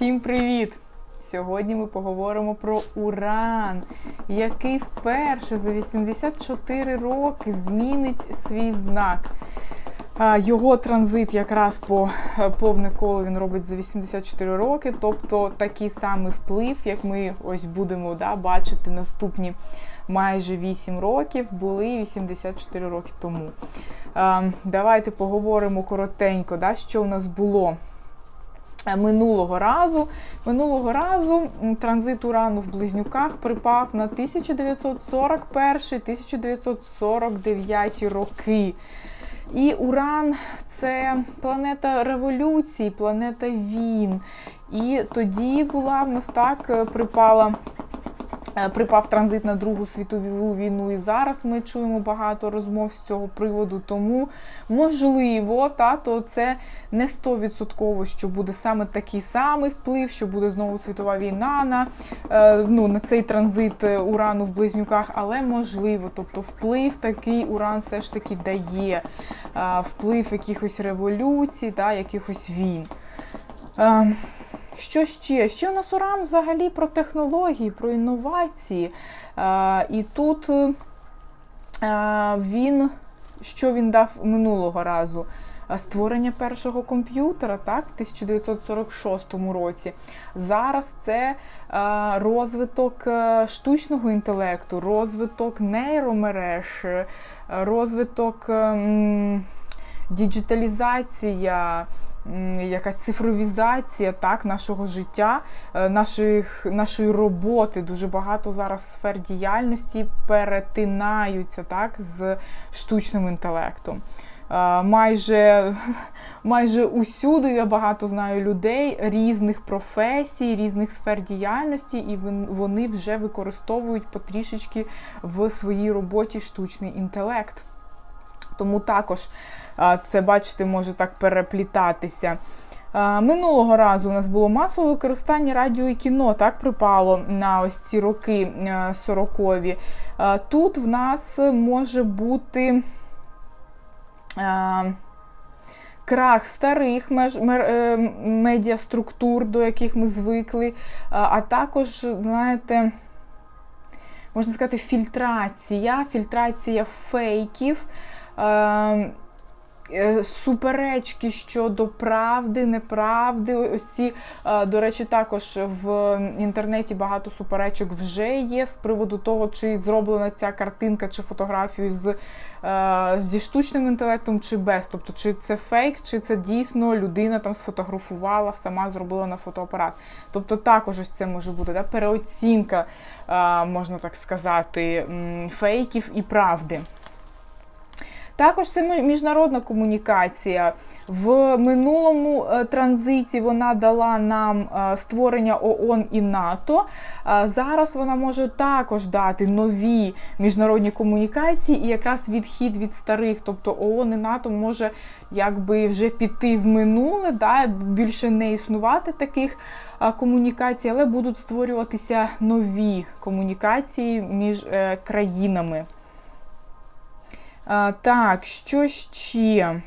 Всім привіт! Сьогодні ми поговоримо про Уран, який вперше за 84 роки змінить свій знак. Його транзит якраз по повне коло він робить за 84 роки, тобто такий самий вплив, як ми ось будемо да, бачити наступні майже 8 років, були 84 роки тому. Давайте поговоримо коротенько, да, що у нас було. Е, Минулого разу минулого разу транзит урану в близнюках припав на 1941-1949 роки. І Уран це планета революції, планета війн. І тоді була в нас так е, припала. Е, Припав транзит на Другу світову війну, і зараз ми чуємо багато розмов з цього приводу. Тому можливо, та то це не 100%, що буде саме такий самий вплив, що буде знову світова війна на е, ну, на цей транзит е, урану в близнюках, але можливо, тобто вплив такий уран все ж таки дає вплив якихось революцій, та якихось війн. Що ще? Ще у нас уран взагалі про технології, про інновації. І тут е, він, що він дав минулого разу? Створення першого комп'ютера так, в 1946 році. Зараз це е, розвиток е, штучного інтелекту, розвиток нейромереж, розвиток е, м, діджиталізація, якась цифровізація так, нашого життя, е, наших, нашої роботи. Дуже багато зараз сфер діяльності перетинаються так, з штучним інтелектом. Е, Майже, майже усюди я багато знаю людей різних професій, різних сфер діяльності, і вони вже використовують потрішечки в своїй роботі штучний інтелект. Тому також це, бачите, може так переплітатися. Минулого разу у нас було масове використання радіо і кіно, так припало на ось ці роки е, 40-ві. Тут в нас може бути крах старих меж, е, медіаструктур, до яких ми звикли, а також, знаєте, можна сказати, фільтрація, фільтрація фейків. Е, е, Суперечки щодо правди, неправди. Ось ці, е, до речі, також в інтернеті багато суперечок вже є з приводу того, чи зроблена ця картинка чи фотографію з, е, зі штучним інтелектом, чи без. Тобто, чи це фейк, чи це дійсно людина там сфотографувала, сама зробила на фотоапарат. Тобто, також ось це може бути да, переоцінка, можна так сказати, фейків і правди. Також це міжнародна комунікація. В минулому е, транзиті вона дала нам е, створення ООН і НАТО. Е, Зараз вона може також дати нові міжнародні комунікації і якраз відхід від старих, тобто ООН і НАТО може якби вже піти в минуле, да, більше не існувати таких комунікацій, але будуть створюватися нові комунікації між країнами. А, так, що ще?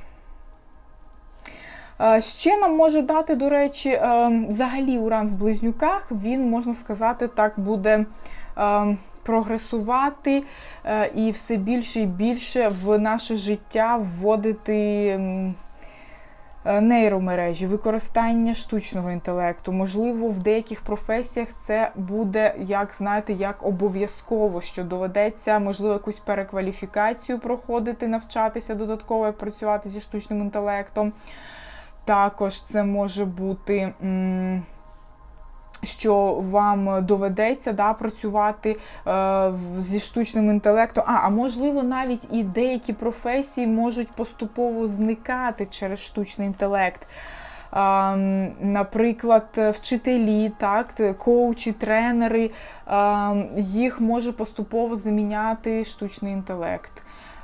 Ще нам може дати, до речі, взагалі уран в близнюках, він, можна сказати, так буде прогресувати і все більше і більше в наше життя вводити. Е, Нейромережі, використання штучного інтелекту. Можливо, в деяких професіях це буде, як знаєте, як обов'язково, що доведеться, можливо, якусь перекваліфікацію проходити, навчатися додатково і працювати зі штучним інтелектом. Також це може бути. м, що вам доведеться да, працювати е, зі штучним інтелектом. А, а можливо, навіть і деякі професії можуть поступово зникати через штучний інтелект. А, наприклад, вчителі, так, коучі, тренери, а, їх може поступово заміняти штучний інтелект.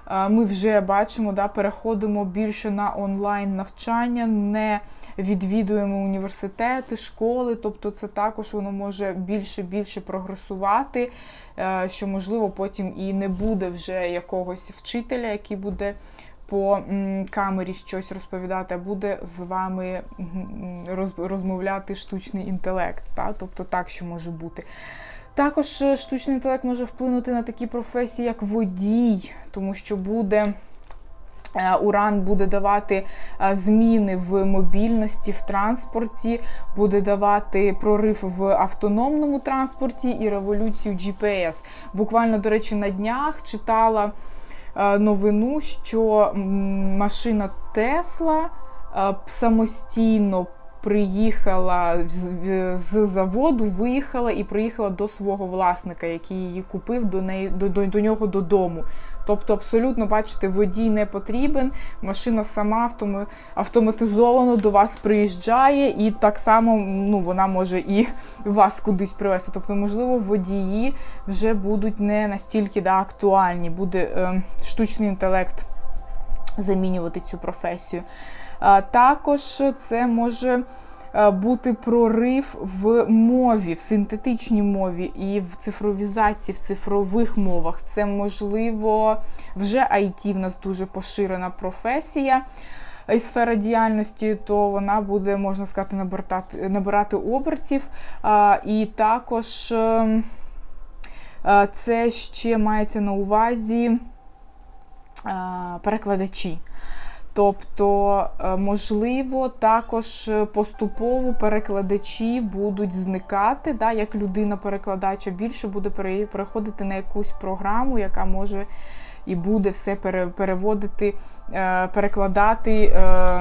Ми вже бачимо, да, переходимо більше на онлайн навчання, не відвідуємо університети, школи, тобто це також воно може більше більше прогресувати, е, що можливо потім і не буде вже якогось вчителя, який буде по камері щось розповідати, а буде з вами розмовляти штучний інтелект. Та? Тобто так, що може бути. Також е, штучний інтелект може вплинути на такі професії, як водій, тому що буде. е, Уран буде давати е, зміни в мобільності, в транспорті, буде давати прорив в автономному транспорті і революцію GPS. Буквально, до речі, на днях читала новину, що машина Тесла самостійно приїхала з, заводу, виїхала і приїхала до свого власника, який її купив до неї до, до, до нього додому. Тобто, абсолютно, бачите, водій не потрібен, машина сама автоматизовано до вас приїжджає, і так само ну, вона може і вас кудись привезти. Тобто, можливо, водії вже будуть не настільки да, актуальні, буде е, штучний інтелект замінювати цю професію. А, Також це може бути прорив в мові, в синтетичній мові і в цифровізації, в цифрових мовах. Це можливо вже IT в нас дуже поширена професія. І сфера діяльності, то вона буде, можна сказати, набирати, набирати обертів. А, і також ем, е, це ще мається на увазі е, перекладачі. Тобто, е, можливо, також е, поступово перекладачі будуть зникати, да, як людина-перекладача більше буде пере- переходити на якусь програму, яка може і буде все пере- переводити, е, перекладати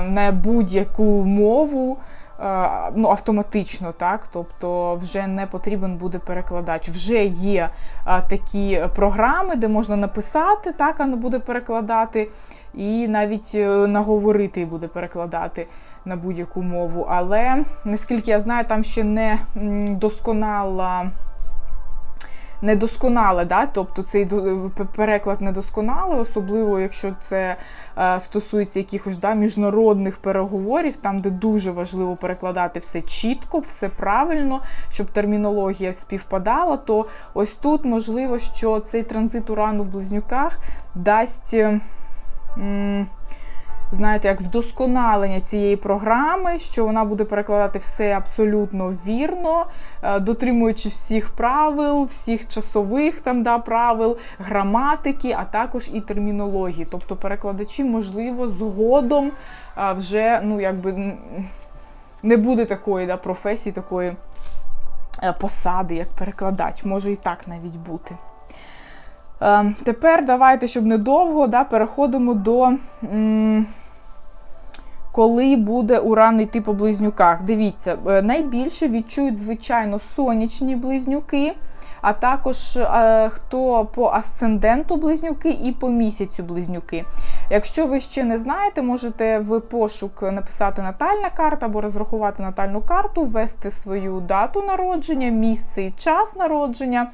на будь-яку мову. Е, Ну, автоматично, так, тобто вже не потрібен буде перекладач. Вже є а, такі програми, де можна написати, так, воно буде перекладати, і навіть е, наговорити буде перекладати на будь-яку мову. Але наскільки я знаю, там ще не досконала. Недосконале, да? тобто цей переклад недосконалий, особливо якщо це е, стосується якихось да, міжнародних переговорів, там, де дуже важливо перекладати все чітко, все правильно, щоб термінологія співпадала, то ось тут можливо, що цей транзит урану в близнюках дасть. е, м, знаєте, як вдосконалення цієї програми, що вона буде перекладати все абсолютно вірно, е, дотримуючи всіх правил, всіх часових там да, правил, граматики, а також і термінології. Тобто перекладачі, можливо, згодом е, вже ну, якби, не буде такої да, професії, такої е, посади, як перекладач. Може і так навіть бути. Е, Тепер давайте, щоб недовго, да, переходимо до м, коли буде уран йти по близнюках. Дивіться, е, найбільше відчують, звичайно, сонячні близнюки, а також е, хто по асценденту близнюки і по місяцю близнюки. Якщо ви ще не знаєте, можете в пошук написати натальна карта або розрахувати натальну карту, ввести свою дату народження, місце і час народження.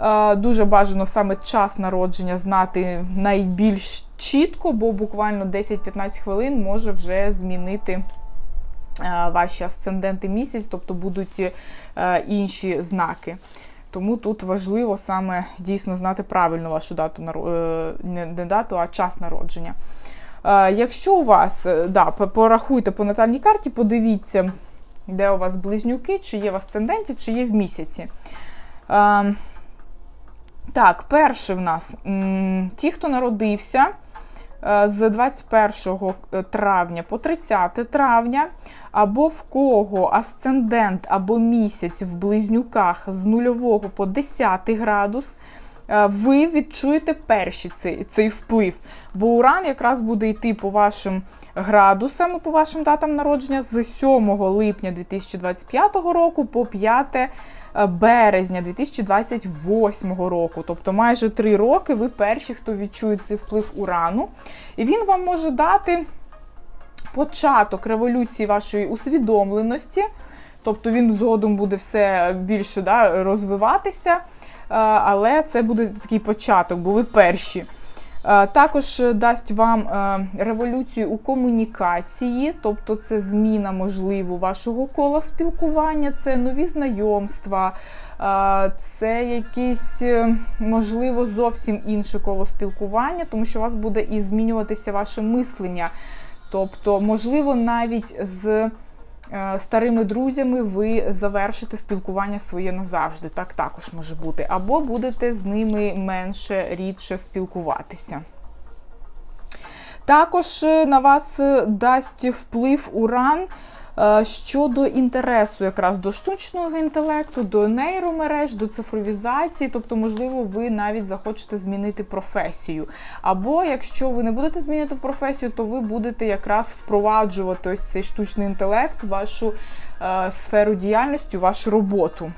Е, Дуже бажано саме час народження знати найбільш чітко, бо буквально 10-15 хвилин може вже змінити е, ваші асценденти місяць, тобто будуть е, інші знаки. Тому тут важливо саме дійсно знати правильно вашу дату не дату, а час народження. Якщо у вас, да, порахуйте по натальній карті, подивіться, де у вас близнюки, чи є в асценденті, чи є в місяці. Е, так, перший в нас ті, хто народився е, з 21 травня по 30 травня, або в кого асцендент або місяць в близнюках з 0 по 10 градус. Е, Ви відчуєте перший цей, цей вплив. Бо уран якраз буде йти по вашим градусам, по вашим датам народження з 7 липня 2025 року по 5 е, березня 2028 року. Тобто майже 3 роки ви перші, хто відчує цей вплив урану. І він вам може дати початок революції вашої усвідомленості. Тобто він згодом буде все більше да, розвиватися, але це буде такий початок, бо ви перші. Е, Також е, дасть вам е, революцію у комунікації, тобто це зміна, можливо, вашого кола спілкування, це нові знайомства, е, це якесь, е, можливо, зовсім інше коло спілкування, тому що у вас буде і змінюватися ваше мислення. Тобто, можливо, навіть з е, старими друзями ви завершите спілкування своє назавжди. Так також може бути. Або будете з ними менше рідше спілкуватися. Також е, на вас е, дасть вплив уран е, щодо інтересу якраз до штучного інтелекту, до нейромереж, до цифровізації. Тобто, можливо, ви навіть захочете змінити професію. Або якщо ви не будете змінювати професію, то ви будете якраз впроваджувати ось цей штучний інтелект, вашу е, сферу діяльності, вашу роботу.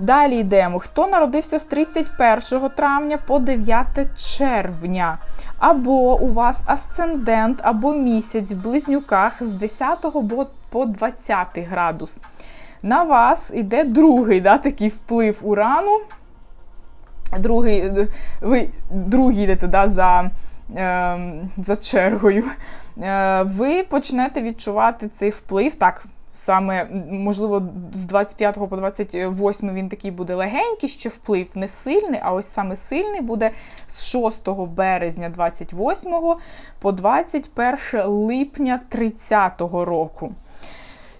Далі йдемо. Хто народився з 31 травня по 9 червня? Або у вас асцендент, або місяць в близнюках з 10 по 20 градус. На вас йде другий да, такий вплив урану. Другий, ви другий йдете да, за, е, за чергою. Е, ви почнете відчувати цей вплив. Так, саме, можливо, з 25 по 28 він такий буде легенький, ще вплив не сильний, а ось саме сильний буде з 6 березня 28 по 21 липня 30 року.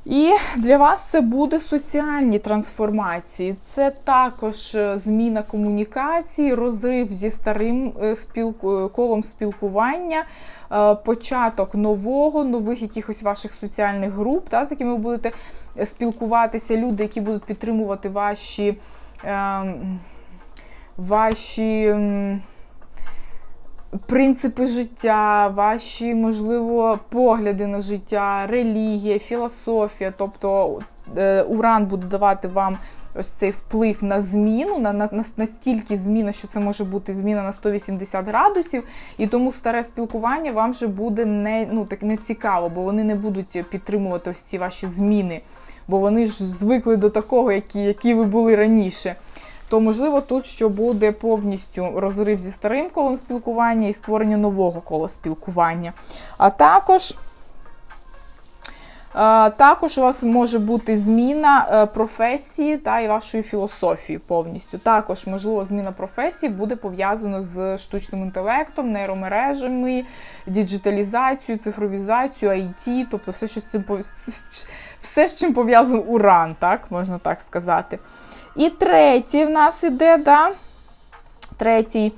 І для вас це буде соціальні трансформації. Це також е, зміна комунікації, розрив зі старим е, спілку- е, колом спілкування, початок нового, нових якихось ваших соціальних груп, та, з якими ви будете спілкуватися, люди, які будуть підтримувати ваші, ем, ваші принципи життя, ваші, можливо, погляди на життя, релігія, філософія. Тобто е, Уран буде давати вам ось цей вплив на зміну, на, на, на настільки зміна, що це може бути зміна на 180 градусів, і тому старе спілкування вам вже буде не, ну, так, не цікаво, бо вони не будуть підтримувати ось ці ваші зміни, бо вони ж звикли до такого, які, які ви були раніше то можливо тут що буде повністю розрив зі старим колом спілкування і створення нового кола спілкування. А також. Також у вас може бути зміна е, професії та і вашої філософії повністю. Також, можливо, зміна професії буде пов'язана з штучним інтелектом, нейромережами, діджиталізацією, цифровізацією, IT, тобто все, що з цим все, з чим пов'язаний уран, так можна так сказати. І третій в нас іде, да? третій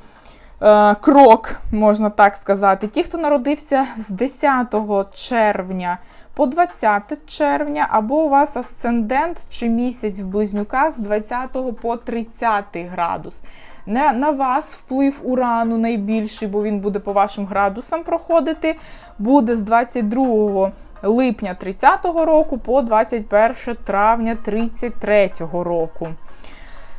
крок, можна так сказати. Ті, хто народився з 10 червня по 20 червня, або у вас асцендент чи місяць в близнюках з 20 по 30 градус. На, на вас вплив урану найбільший, бо він буде по вашим градусам проходити, буде з 22 липня 30-го року по 21 травня 33-го року.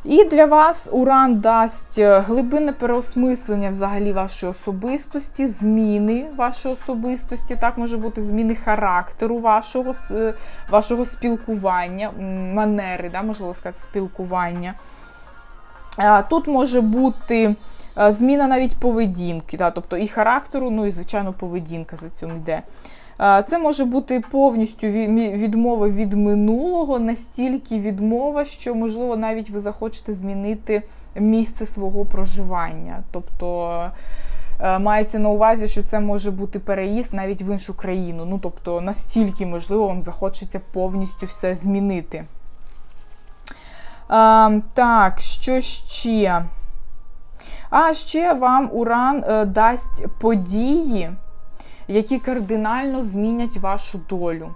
І для вас уран дасть е, глибинне переосмислення взагалі вашої особистості, зміни вашої особистості. Так може бути зміни характеру вашого, е, вашого спілкування, манери, да, можливо сказати, спілкування. Тут може бути е, зміна навіть поведінки, да, тобто і характеру, ну і, звичайно, поведінка за цим йде. Це може бути повністю ві- відмова від минулого, настільки відмова, що, можливо, навіть ви захочете змінити місце свого проживання. Тобто е, мається на увазі, що це може бути переїзд навіть в іншу країну. Ну, тобто, настільки, можливо, вам захочеться повністю все змінити. Так, що ще? А ще вам Уран е, дасть події, які кардинально змінять вашу долю.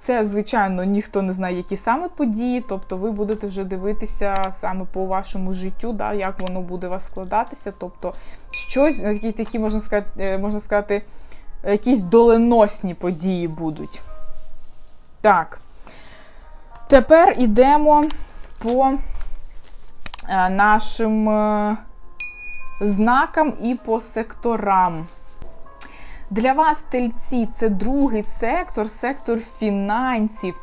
Це, звичайно, ніхто не знає, які саме події, тобто ви будете вже дивитися саме по вашому життю, да, як воно буде у вас складатися. Тобто, щось, які такі, можна сказати, е, можна сказати, якісь доленосні події будуть. Так. Тепер йдемо по е, нашим е, знакам і по секторам. Для вас, тельці, це другий сектор, сектор фінансів.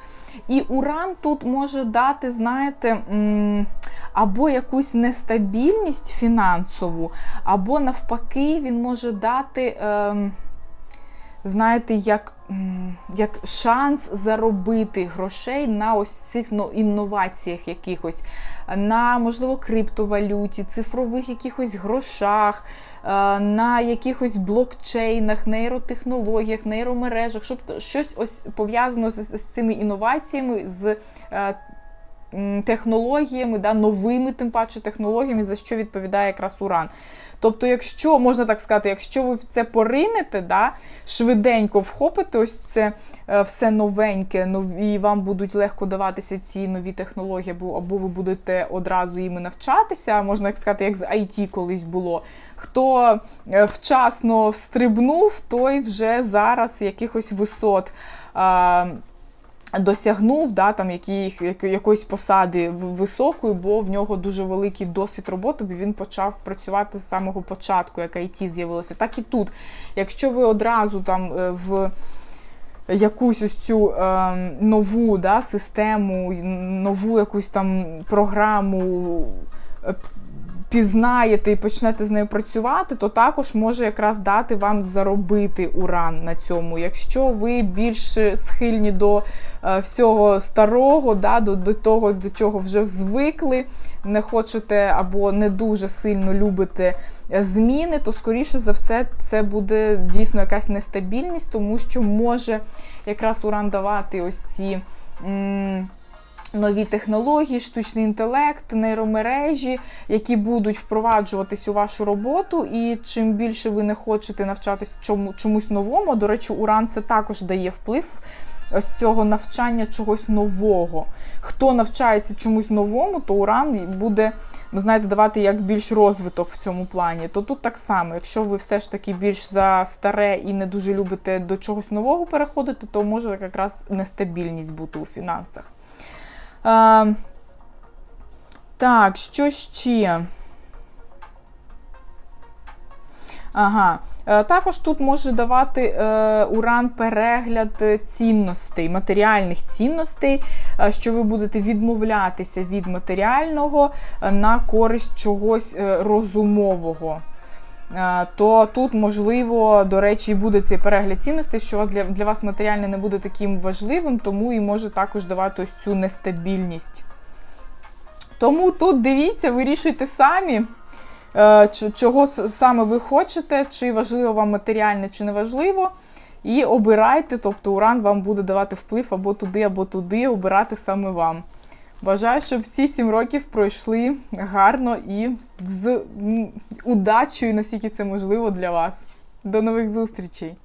І уран тут може дати, знаєте, або якусь нестабільність фінансову, або навпаки, він може дати. Ем, знаєте, як як шанс заробити грошей на ось цих ну, інноваціях якихось, на, можливо, криптовалюті, цифрових якихось грошах, е, на якихось блокчейнах, нейротехнологіях, нейромережах, щоб щось ось пов'язано з, з цими інноваціями, з е, технологіями, да, новими, тим паче технологіями, за що відповідає якраз уран. Тобто, якщо можна так сказати, якщо ви в це поринете, да, швиденько вхопите ось це е, все новеньке, нов, і вам будуть легко даватися ці нові технології, або, або ви будете одразу їми навчатися, можна так сказати, як з IT колись було. Хто е, вчасно встрибнув, той вже зараз якихось висот. А, Досягнув да, там, яких, якоїсь посади високої, бо в нього дуже великий досвід роботи, бо він почав працювати з самого початку, як IT з'явилося. Так і тут. Якщо ви одразу там е, в якусь ось цю е, нову да, систему, нову якусь там програму е, пізнаєте і почнете з нею працювати, то також може якраз дати вам заробити уран на цьому. Якщо ви більш схильні до е, всього старого, да, до, до того, до чого вже звикли, не хочете або не дуже сильно любите зміни, то скоріше за все це буде дійсно якась нестабільність, тому що може якраз уран давати ось ці. М нові технології, штучний інтелект, нейромережі, які будуть впроваджуватись у вашу роботу. І чим більше ви не хочете навчатись чому, чомусь новому, до речі, уран це також дає вплив. Ось цього навчання чогось нового. Хто навчається чомусь новому, то уран буде, ну знаєте, давати як більш розвиток в цьому плані. То тут так само, якщо ви все ж таки більш за старе і не дуже любите до чогось нового переходити, то може якраз нестабільність бути у фінансах. А, Так, що ще? Ага. Е, також тут може давати е, уран перегляд цінностей, матеріальних цінностей, е, що ви будете відмовлятися від матеріального на користь чогось розумового. Е, то тут, можливо, до речі, буде цей перегляд цінностей, що для для вас матеріальне не буде таким важливим, тому і може також давати ось цю нестабільність. Тому тут дивіться, вирішуйте самі, е, чого саме ви хочете, чи важливо вам матеріальне, чи не важливо. І обирайте, тобто уран вам буде давати вплив або туди, або туди, обирати саме вам. Бажаю, щоб всі сім років пройшли гарно і з удачею, наскільки це можливо для вас. До нових зустрічей!